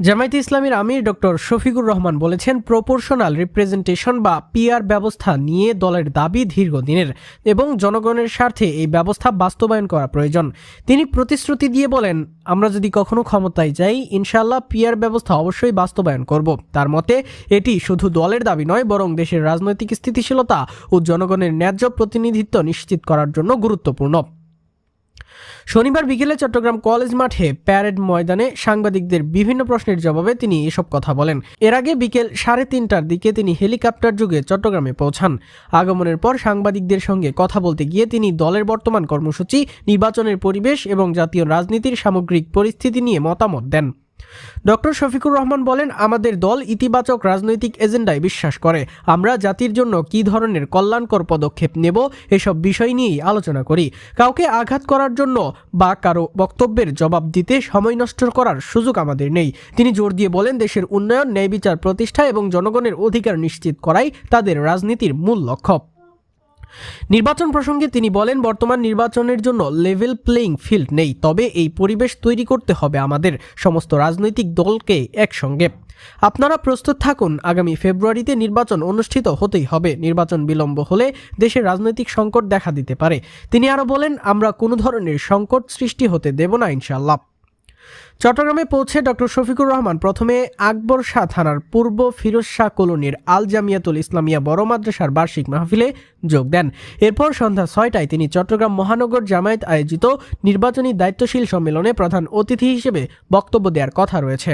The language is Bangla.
জামায়াতে ইসলামীর আমির ডক্টর শফিকুর রহমান বলেছেন, প্রপোর্শনাল রিপ্রেজেন্টেশন বা পিআর ব্যবস্থা নিয়ে দলের দাবি দীর্ঘদিনের এবং জনগণের স্বার্থে এই ব্যবস্থা বাস্তবায়ন করা প্রয়োজন। তিনি প্রতিশ্রুতি দিয়ে বলেন, আমরা যদি কখনো ক্ষমতায় যাই ইনশাল্লাহ পিআর ব্যবস্থা অবশ্যই বাস্তবায়ন করব। তার মতে, এটি শুধু দলের দাবি নয়, বরং দেশের রাজনৈতিক স্থিতিশীলতা ও জনগণের ন্যায্য প্রতিনিধিত্ব নিশ্চিত করার জন্য গুরুত্বপূর্ণ। শনিবার বিকেলে চট্টগ্রাম কলেজ মাঠে প্যারেড ময়দানে সাংবাদিকদের বিভিন্ন প্রশ্নের জবাবে তিনি এসব কথা বলেন। এর আগে বিকেল সাড়ে তিনটার দিকে তিনি হেলিকপ্টার যুগে চট্টগ্রামে পৌঁছান। আগমনের পর সাংবাদিকদের সঙ্গে কথা বলতে গিয়ে তিনি দলের বর্তমান কর্মসূচি, নির্বাচনের পরিবেশ এবং জাতীয় রাজনীতির সামগ্রিক পরিস্থিতি নিয়ে মতামত দেন। ডক্টর শফিকুর রহমান বলেন, আমাদের দল ইতিবাচক রাজনৈতিক এজেন্ডায় বিশ্বাস করে। আমরা জাতির জন্য কী ধরনের কল্যাণকর পদক্ষেপ নেব এসব বিষয় নিয়েই আলোচনা করি। কাউকে আঘাত করার জন্য বা কারও বক্তব্যের জবাব দিতে সময় নষ্ট করার সুযোগ আমাদের নেই। তিনি জোর দিয়ে বলেন, দেশের উন্নয়ন, ন্যায় বিচার প্রতিষ্ঠা এবং জনগণের অধিকার নিশ্চিত করাই তাদের রাজনীতির মূল লক্ষ্য। নির্বাচন প্রসঙ্গে তিনি বলেন, বর্তমান নির্বাচনের জন্য লেভেল প্লেইং ফিল্ড নেই, তবে এই পরিবেশ তৈরি করতে হবে আমাদের সমস্ত রাজনৈতিক দলকে একসঙ্গে। আপনারা প্রস্তুত থাকুন, আগামী ফেব্রুয়ারিতে নির্বাচন অনুষ্ঠিত হতেই হবে। নির্বাচন বিলম্ব হলে দেশের রাজনৈতিক সংকট দেখা দিতে পারে। তিনি আরও বলেন, আমরা কোনো ধরনের সংকট সৃষ্টি হতে দেব না ইনশাল্লাহ চট্টগ্রামে পৌঁছে ডক্টর শফিকুর রহমান প্রথমে আকবর শাহ থানার পূর্ব ফিরোজ শাহ কলোনির আল জামিয়াতুল ইসলামিয়া বড় মাদ্রাসার বার্ষিক মাহফিলে যোগ দেন। এরপর সন্ধ্যা ছয়টায় তিনি চট্টগ্রাম মহানগর জামায়াত আয়োজিত নির্বাচনী দায়িত্বশীল সম্মেলনে প্রধান অতিথি হিসেবে বক্তব্য দেওয়ার কথা রয়েছে।